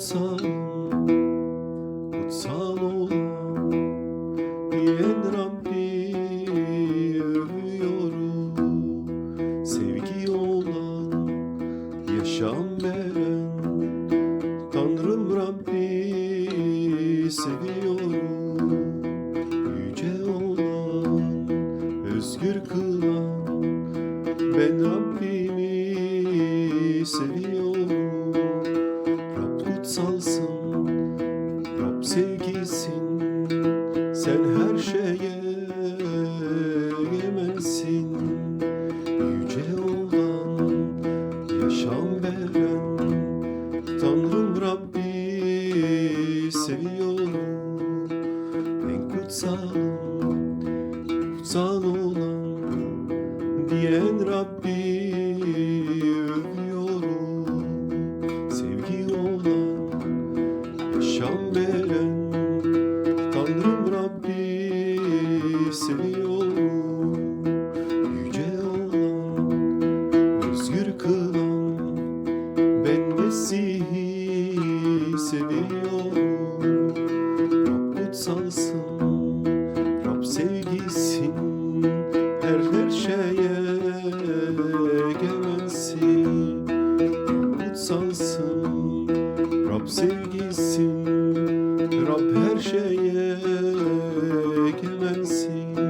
kutsal kutsal olan diyen Rabbi övüyorum. Sevgi olan yaşam veren Tanrım Rabbi seviyorum. Yüce olan özgür kılan ben Rabbimi seviyorum Sen her şeye egemensin Yüce olan Yaşam veren Tanrım Rabbi seviyorum. En kutsal Kutsal olan diyen Rabbi övüyorum. Sevgi olan yaşam veren Tanrım seviyorum Yüce olan özgür kılan Ben Mesih'i seviyorum Rab kutsalsın Rab sevgisin her her şeye egemensin kutsalsın Rab sevgisin Rab her şeye egemensin